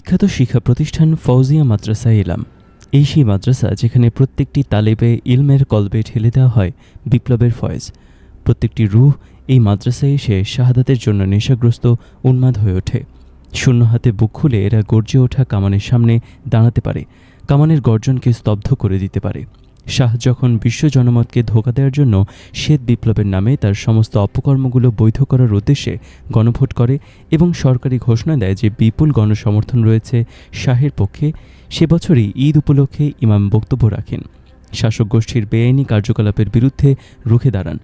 বিখ্যাত শিক্ষা প্রতিষ্ঠান ফৌজিয়া মাদ্রাসায় এলাম। এই সেই মাদ্রাসা যেখানে প্রত্যেকটি তালেবে ইলমের কলবে ঠেলে দেওয়া হয় বিপ্লবের ফয়েজ। প্রত্যেকটি রুহ এই মাদ্রাসায় এসে শাহাদাতের জন্য নেশাগ্রস্ত উন্মাদ হয়ে ওঠে। শূন্য হাতে বুক খুলে এরা গর্জে ওঠা কামানের সামনে দাঁড়াতে পারে। কামানের গর্জনকে স্তব্ধ করে দিতে পারে। শাহ যখন বিশ্ব জনমতকে ধোকা দেওয়ার জন্য শ্বেত বিপ্লবের নামে তার সমস্ত অপকর্মগুলো বৈধ করার উদ্দেশ্যে গণভোট করে এবং সরকারি ঘোষণা দেয় যে বিপুল গণসমর্থন রয়েছে শাহের পক্ষে, সে বছরই ঈদ উপলক্ষে ইমাম বক্তব্য রাখেন। শাসক গোষ্ঠীর বেআইনি কার্যকলাপের বিরুদ্ধে রুখে দাঁড়ান।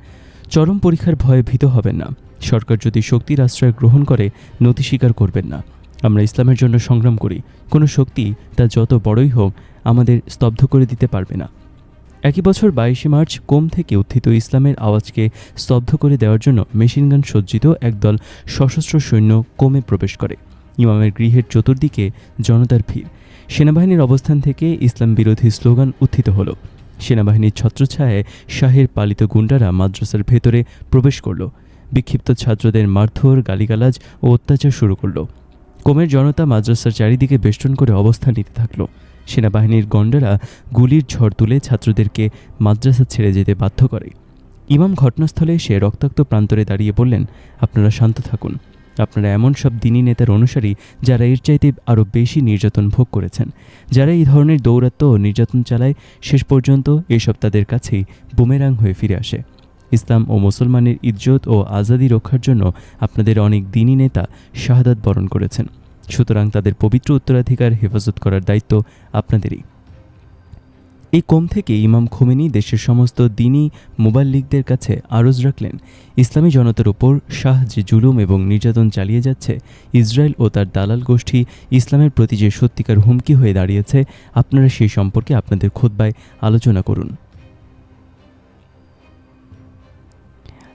চরম পরীক্ষার ভয়ে ভীত হবেন না। সরকার যদি শক্তির আশ্রয় গ্রহণ করে নতি স্বীকার করবেন না। আমরা ইসলামের জন্য সংগ্রাম করি। কোনো শক্তি তা যত বড়ই হোক, আমাদের স্তব্ধ করে দিতে পারবে না। একই বছর বাইশে মার্চ কোম থেকে উত্থিত ইসলামের আওয়াজকে স্তব্ধ করে দেওয়ার জন্য মেশিনগান সজ্জিত একদল সশস্ত্র সৈন্য কোমে প্রবেশ করে। ইমামের গৃহের চতুর্দিকে জনতার ভিড়। সেনাবাহিনীর অবস্থান থেকে ইসলাম বিরোধী স্লোগান উত্থিত হলো। সেনাবাহিনীর ছত্রছায়ায় শাহের পালিত গুন্ডারা মাদ্রাসার ভেতরে প্রবেশ করল। বিক্ষিপ্ত ছাত্রদের মারধর, গালিগালাজ ও অত্যাচার শুরু করল। কোমের জনতা মাদ্রাসার চারিদিকে বেষ্টন করে অবস্থান নিতে থাকল। সেনাবাহিনীর গন্ডারা গুলির ঝড় তুলে ছাত্রদেরকে মাদ্রাসা ছেড়ে যেতে বাধ্য করে। ইমাম ঘটনাস্থলে এসে রক্তাক্ত প্রান্তরে দাঁড়িয়ে বললেন, আপনারা শান্ত থাকুন। আপনারা এমন সব দিনী নেতার অনুসারী যারা এর চাইতে আরও বেশি নির্যাতন ভোগ করেছেন। যারা এই ধরনের দৌরাত্ম ও নির্যাতন চালায়, শেষ পর্যন্ত এসব তাদের কাছেই বুমেরাং হয়ে ফিরে আসে। ইসলাম ও মুসলমানের ইজ্জত ও আজাদি রক্ষার জন্য আপনাদের অনেক দিনী নেতা শাহাদাত বরণ করেছেন। সুতরাং তাদের পবিত্র উত্তরাধিকার হেফাজত করার দায়িত্ব আপনাদেরই। এই কম থেকে ইমাম খোমেনি দেশের সমস্ত দিনী মোবাল্লিকদের কাছে আরজ রাখলেন। ইসলামী জনতার ওপর শাহ যে জুলুম এবং নির্যাতন চালিয়ে যাচ্ছে। ইসরায়েল ও তার দালাল গোষ্ঠী ইসলামের প্রতি যে সত্যিকার হুমকি হয়ে দাঁড়িয়েছে, আপনারা সেই সম্পর্কে আপনাদের খোদ্বায় আলোচনা করুন।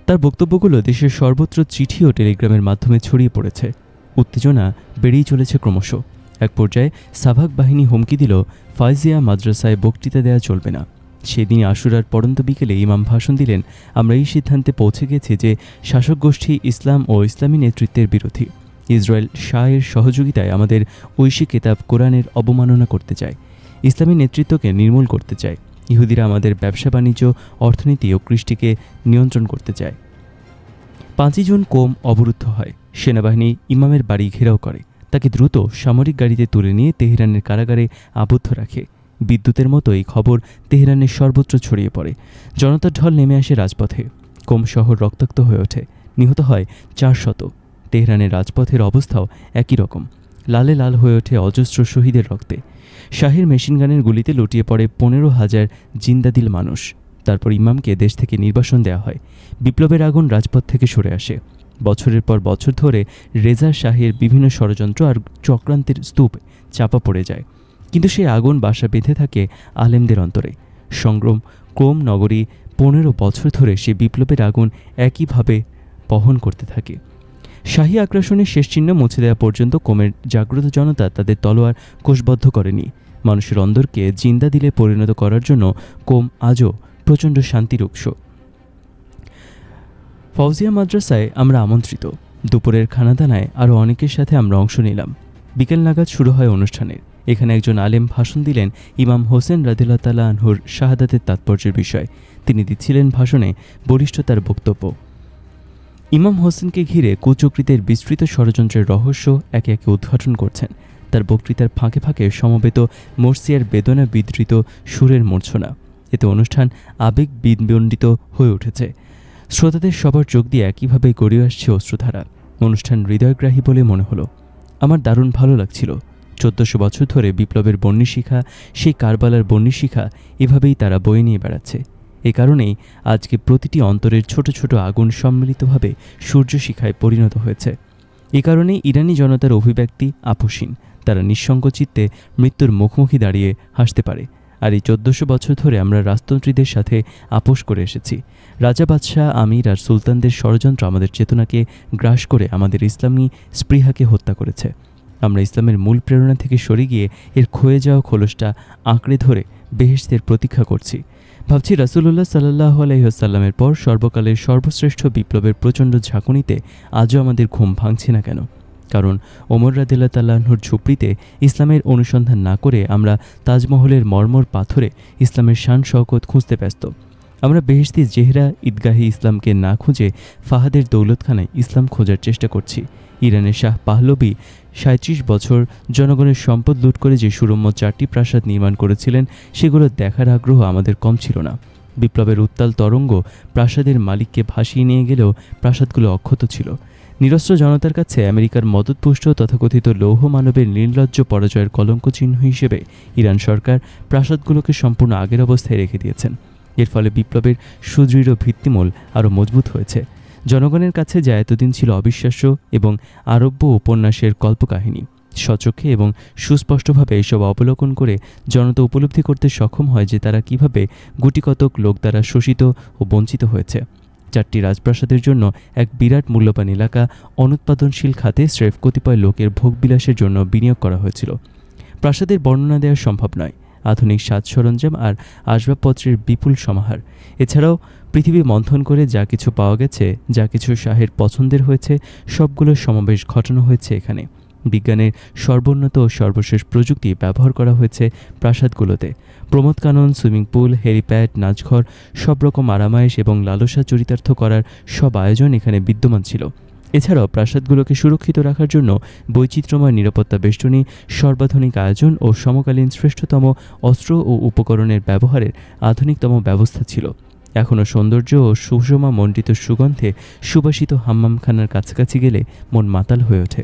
তার বক্তব্যগুলো দেশের সর্বত্র চিঠি ও টেলিগ্রামের মাধ্যমে ছড়িয়ে পড়েছে। উত্তেজনা বেড়েই চলেছে ক্রমশ। এক পর্যায়ে সাভাক বাহিনী হুমকি দিল, ফাইজিয়া মাদ্রাসায় বক্তৃতা দেওয়া চলবে না। সেদিন আশুরার পরন্ত বিকেলে ইমাম ভাষণ দিলেন, আমরা এই সিদ্ধান্তে পৌঁছে গেছি যে শাসক গোষ্ঠী ইসলাম ও ইসলামী নেতৃত্বের বিরোধী। ইসরায়েল শাহের সহযোগিতায় আমাদের ঐশী কেতাব কোরআনের অবমাননা করতে চায়। ইসলামী নেতৃত্বকে নির্মূল করতে চায়। ইহুদিরা আমাদের ব্যবসা, বাণিজ্য, অর্থনীতি ও কৃষ্টিকে নিয়ন্ত্রণ করতে চায়। পাঁচই জুন কোম অবরুদ্ধ হয়। সেনাবাহিনী ইমামের বাড়ি ঘেরাও করে। তাকে দ্রুত সামরিক গাড়িতে তুলে নিয়ে তেহরানের কারাগারে আবদ্ধ রাখে। বিদ্যুতের মতো এই খবর তেহরানের সর্বত্র ছড়িয়ে পড়ে। জনতার ঢল নেমে আসে রাজপথে। কোম শহর রক্তাক্ত হয়ে ওঠে, নিহত হয় চার শত। তেহরানের রাজপথের অবস্থাও একই রকম। লালে লাল হয়ে ওঠে অজস্র শহীদের রক্তে। শাহের মেশিনগানের গুলিতে লুটিয়ে পড়ে পনেরো হাজার জিন্দাদিল মানুষ। তারপর ইমামকে দেশ থেকে নির্বাসন দেওয়া হয়। বিপ্লবের আগুন রাজপথ থেকে সরে আসে। বছরের পর বছর ধরে রেজা শাহের বিভিন্ন ষড়যন্ত্র আর চক্রান্তের স্তূপ চাপা পড়ে যায়। কিন্তু সেই আগুন বাসা বেঁধে থাকে আলেমদের অন্তরে। সংগ্রাম ক্রোম নগরী পনেরো বছর ধরে সে বিপ্লবের আগুন একইভাবে বহন করতে থাকে। শাহী আগ্রাসনের শেষ চিহ্ন মুছে দেওয়া পর্যন্ত কোমের জাগ্রত জনতা তাদের তলোয়ার কোষবদ্ধ করেনি। মানুষের অন্দরকে জিন্দা দিলে পরিণত করার জন্য কোম আজও প্রচণ্ড শান্তির উৎস। ফৌজিয়া মাদ্রাসায় আমরা আমন্ত্রিত। দুপুরের খানাদানায় আরও অনেকের সাথে আমরা অংশ নিলাম। বিকেল নাগাদ শুরু হয় অনুষ্ঠানের। এখানে একজন আলেম ভাষণ দিলেন ইমাম হোসেন রাদিল্লা তালা আনহুর শাহাদাতের তাৎপর্যের বিষয়। তিনি দিচ্ছিলেন ভাষণে বলিষ্ঠতার বক্তব্য। ইমাম হোসেনকে ঘিরে কুচক্রিতের বিস্তৃত ষড়যন্ত্রের রহস্য একে একে উদ্ঘাটন করছেন। তার বক্তৃতার ফাঁকে ফাঁকে সমবেত মর্সিয়ার বেদনা বিধৃত সুরের মূর্ছনা। এতে অনুষ্ঠান আবেগ বিদণ্ডিত হয়ে উঠেছে। শ্রোতাদের সবার চোখ দিয়ে একইভাবে গড়িয়ে আসছে অশ্রুধারা। অনুষ্ঠান হৃদয়গ্রাহী বলে মনে হলো। আমার দারুণ ভালো লাগছিল। চোদ্দশো বছর ধরে বিপ্লবের বন্যিশিখা সেই কারবালার বন্যিশিখা এভাবেই তারা বয়ে নিয়ে বেড়াচ্ছে। এ কারণেই আজকে প্রতিটি অন্তরের ছোট ছোট আগুন সম্মিলিতভাবে সূর্যশিখায় পরিণত হয়েছে। এ কারণেই ইরানি জনতার অভিব্যক্তি আপোষহীন তারা নিঃসঙ্গ চিত্তে মৃত্যুর মুখোমুখি দাঁড়িয়ে হাসতে পারে। আর এই চোদ্দশো বছর ধরে আমরা রাজতন্ত্রীদের সাথে আপোষ করে এসেছি। রাজা বাদশাহ, আমির আর সুলতানদের ষড়যন্ত্র আমাদের চেতনাকে গ্রাস করে আমাদের ইসলামী স্পৃহাকে হত্যা করেছে। আমরা ইসলামের মূল প্রেরণা থেকে সরে গিয়ে এর ক্ষয়ে যাওয়া খোলসটা আঁকড়ে ধরে বেহেশতের প্রতীক্ষা করছি। ভাবছি রাসুলুল্লাহ সাল্লাহ আলহিহাসাল্লামের পর সর্বকালের সর্বশ্রেষ্ঠ বিপ্লবের প্রচণ্ড ঝাঁকুনিতে আজও আমাদের ঘুম ভাঙছে না কেন? কারণ ওমর রাদিল্লা তাল্লাহ্নর ঝুপড়িতে ইসলামের অনুসন্ধান না করে আমরা তাজমহলের মর্মর পাথরে ইসলামের শান শওকত খুঁজতে ব্যস্ত। আমরা বেহেশতি জেহরা ঈদগাহে ইসলামকে না খুঁজে ফাহাদের দৌলতখানায় ইসলাম খোঁজার চেষ্টা করছি। ইরানের শাহ পাহলবি সাঁত্রিশ বছর জনগণের সম্পদ লুট করে যে সুরম্য চারটি প্রাসাদ নির্মাণ করেছিলেন, সেগুলো দেখার আগ্রহ আমাদের কম ছিল না। বিপ্লবের উত্তাল তরঙ্গ প্রাসাদের মালিককে ভাসিয়ে নিয়ে গেলেও প্রাসাদগুলো অক্ষত ছিল। নিরস্ত্র জনতার কাছে আমেরিকার মদতপুষ্ট তথাকথিত লৌহ মানবের নির্লজ্জ পরাজয়ের কলঙ্ক চিহ্ন হিসেবে ইরান সরকার প্রাসাদগুলোকে সম্পূর্ণ আগের অবস্থায় রেখে দিয়েছেন। এর ফলে বিপ্লবের সুদৃঢ় ভিত্তিমূল আরও মজবুত হয়েছে। জনগণের কাছে যা এতদিন ছিল অবিশ্বাস্য এবং আরব্য উপন্যাসের কল্পকাহিনী। সচক্ষে এবং সুস্পষ্টভাবে এসব অবলোকন করে জনতা উপলব্ধি করতে সক্ষম হয় যে তারা কীভাবে গুটিকতক লোক দ্বারা শোষিত ও বঞ্চিত হয়েছে। চারটি রাজপ্রাসাদের জন্য এক বিরাট মূল্যবান এলাকা অনুৎপাদনশীল খাতে স্রেফ কতিপয় লোকের ভোগবিলাসের জন্য বিনিয়োগ করা হয়েছিল। প্রাসাদের বর্ণনা দেওয়া সম্ভব নয়। আধুনিক সাজ সরঞ্জাম আর আসবাবপত্রের বিপুল সমাহার। এছাড়াও পৃথিবী মন্থন করে যা কিছু পাওয়া গেছে, যা কিছু শাহের পছন্দের হয়েছে সবগুলোর সমাবেশ ঘটানো হয়েছে এখানে। বিজ্ঞানের সর্বোন্নত ও সর্বশেষ প্রযুক্তি ব্যবহার করা হয়েছে প্রাসাদগুলোতে। প্রমোদ কানন সুইমিং পুল, হেলিপ্যাড, নাচঘর, সব রকম আরামায়েশ এবং লালসা চরিতার্থ করার সব আয়োজন এখানে বিদ্যমান ছিল। এছাড়াও প্রাসাদগুলোকে সুরক্ষিত রাখার জন্য বৈচিত্র্যময় নিরাপত্তা বেষ্টনী, সর্বাধুনিক আয়োজন ও সমকালীন শ্রেষ্ঠতম অস্ত্র ও উপকরণের ব্যবহারের আধুনিকতম ব্যবস্থা ছিল। এখনও সৌন্দর্য ও সুষমা মণ্ডিত সুগন্ধে সুবাসিত হাম্মামখানার কাছাকাছি গেলে মন মাতাল হয়ে ওঠে।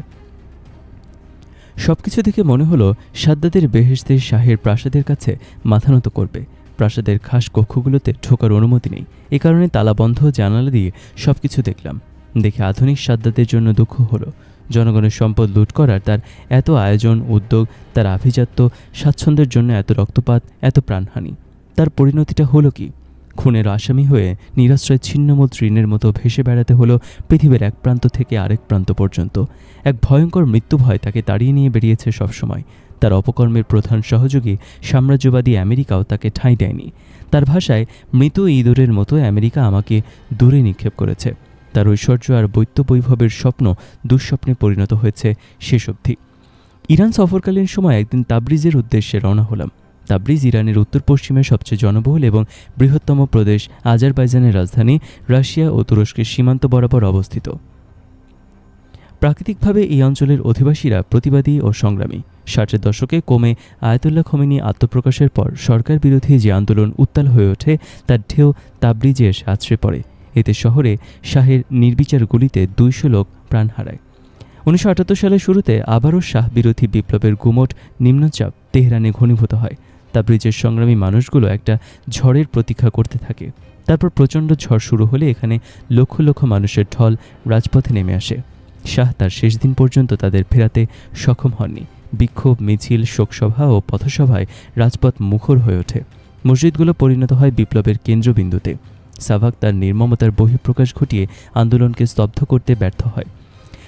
সবকিছু দেখে মনে হলো সাদ্দাদের বেহেশতের শাহের প্রাসাদের কাছে মাথা নত করবে। প্রাসাদের খাস কক্ষগুলোতে ঢোকার অনুমতি নেই। এ কারণে তালাবন্ধ জানালা দিয়ে সব কিছু দেখলাম। দেখে আধুনিক সাদ্দাদের জন্য দুঃখ হলো। জনগণের সম্পদ লুট করার তার এত আয়োজন, উদ্যোগ, তার আভিজাত্য, স্বাচ্ছন্দ্যের জন্য এত রক্তপাত, এত প্রাণহানি। তার পরিণতিটা হলো কি? খুনের আসামি হয়ে নিরাশ্রয় ছিন্নমূল তৃণের মতো ভেসে বেড়াতে হলো পৃথিবীর এক প্রান্ত থেকে আরেক প্রান্ত পর্যন্ত। এক ভয়ঙ্কর মৃত্যু ভয় তাকে তাড়িয়ে নিয়ে বেরিয়েছে সবসময়। তার অপকর্মের প্রধান সহযোগী সাম্রাজ্যবাদী আমেরিকাও তাকে ঠাঁই দেয়নি। তার ভাষায়, মৃত ইঁদুরের মতো আমেরিকা আমাকে দূরে নিক্ষেপ করেছে। তার ঐশ্বর্য আর বৈত্য বৈভবের স্বপ্ন দুঃস্বপ্নে পরিণত হয়েছে শেষ অবধি। ইরান সফরকালীন সময় একদিন তাবরিজের উদ্দেশ্যে রওনা হলাম। তাবরিজ ইরানের উত্তর পশ্চিমে সবচেয়ে জনবহুল এবং বৃহত্তম প্রদেশ আজারবাইজানের রাজধানী রাশিয়া ও তুরস্কের সীমান্ত বরাবর অবস্থিত। প্রাকৃতিকভাবে এই অঞ্চলের অধিবাসীরা প্রতিবাদী ও সংগ্রামী। ষাটের দশকে কমে আয়াতুল্লাহ খমেনি আত্মপ্রকাশের পর সরকার বিরোধী যে আন্দোলন উত্তাল হয়ে ওঠে, তার ঢেউ তাবরিজে এসে আছড়ে পড়ে। এতে শহরে শাহের নির্বিচার গুলিতে দুইশো লোক প্রাণ হারায়। উনিশশো আটাত্তর সালের শুরুতে আবারও শাহ বিরোধী বিপ্লবের গুমট নিম্নচাপ তেহরানে ঘনীভূত হয়। তাবরিজের সংগ্রামী মানুষগুলো একটা ঝড়ের প্রতীক্ষা করতে থাকে। তারপর প্রচণ্ড ঝড় শুরু হলে এখানে লক্ষ লক্ষ মানুষের ঢল রাজপথে নেমে আসে। শাহ তার শেষ দিন পর্যন্ত তাদের ফেরাতে সক্ষম হননি। বিক্ষোভ, মিছিল, শোকসভা ও পথসভায় রাজপথ মুখর হয়ে ওঠে। মসজিদগুলো পরিণত হয় বিপ্লবের কেন্দ্রবিন্দুতে। সাভাক তার নির্মমতার বহিঃপ্রকাশ ঘটিয়ে আন্দোলনকে স্তব্ধ করতে ব্যর্থ হয়।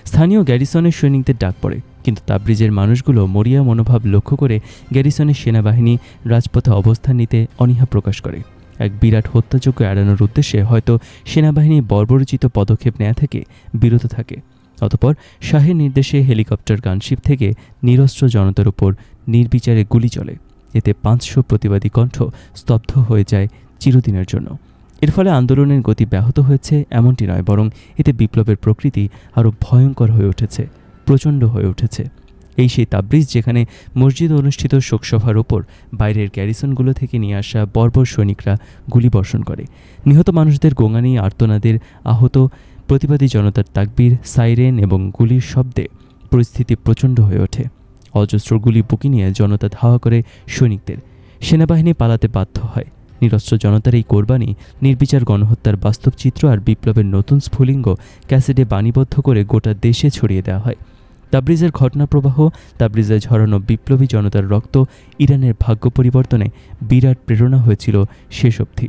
স্থানীয় গ্যারিসনের সৈনিকদের ডাক পড়ে। কিন্তু তাবরিজের মানুষগুলো মরিয়া মনোভাব লক্ষ্য করে গ্যারিসনের সেনাবাহিনী রাজপথে অবস্থান নিতে অনীহা প্রকাশ করে। এক বিরাট হত্যাযজ্ঞ এড়ানোর উদ্দেশ্যে হয়তো সেনাবাহিনী বর্বরচিত পদক্ষেপ নেয়া থেকে বিরত থাকে। অতপর শাহের নির্দেশে হেলিকপ্টার গানশিপ থেকে নিরস্ত্র জনতার উপর নির্বিচারে গুলি চলে। এতে পাঁচশো প্রতিবাদী কণ্ঠ স্তব্ধ হয়ে যায় চিরদিনের জন্য। এর ফলে আন্দোলনের গতি ব্যাহত হয়েছে এমনটি নয়, বরং এতে বিপ্লবের প্রকৃতি আরও ভয়ঙ্কর হয়ে উঠেছে। প্রচণ্ড হয়ে উঠেছে। এই সেই তাবরিজ যেখানে মসজিদ অনুষ্ঠিত শোকসভার ওপর বাইরের গ্যারিসনগুলো থেকে নিয়ে আসা বর্বর সৈনিকরা গুলি বর্ষণ করে। নিহত মানুষদের গোঙানি, আর্তনাদের আহত, প্রতিবাদী জনতার তাকবির, সাইরেন এবং গুলির শব্দে পরিস্থিতি প্রচণ্ড হয়ে ওঠে। অজস্র গুলি বুকি নিয়ে জনতা ধাওয়া করে সৈনিকদের। সেনাবাহিনী পালাতে বাধ্য হয়। নিরস্ত্র জনতার এই কোরবানি, নির্বিচার গণহত্যার বাস্তব চিত্র আর বিপ্লবের নতুন স্ফুলিঙ্গ ক্যাসেটে বাণীবদ্ধ করে গোটা দেশে ছড়িয়ে দেওয়া হয়। তাবরিজের ঘটনাপ্রবাহ তাবরিজে ঝরানো বিপ্লবী জনতার রক্ত, ইরানের ভাগ্য পরিবর্তনে বিরাট প্রেরণা হয়েছিল শেষ অবধি।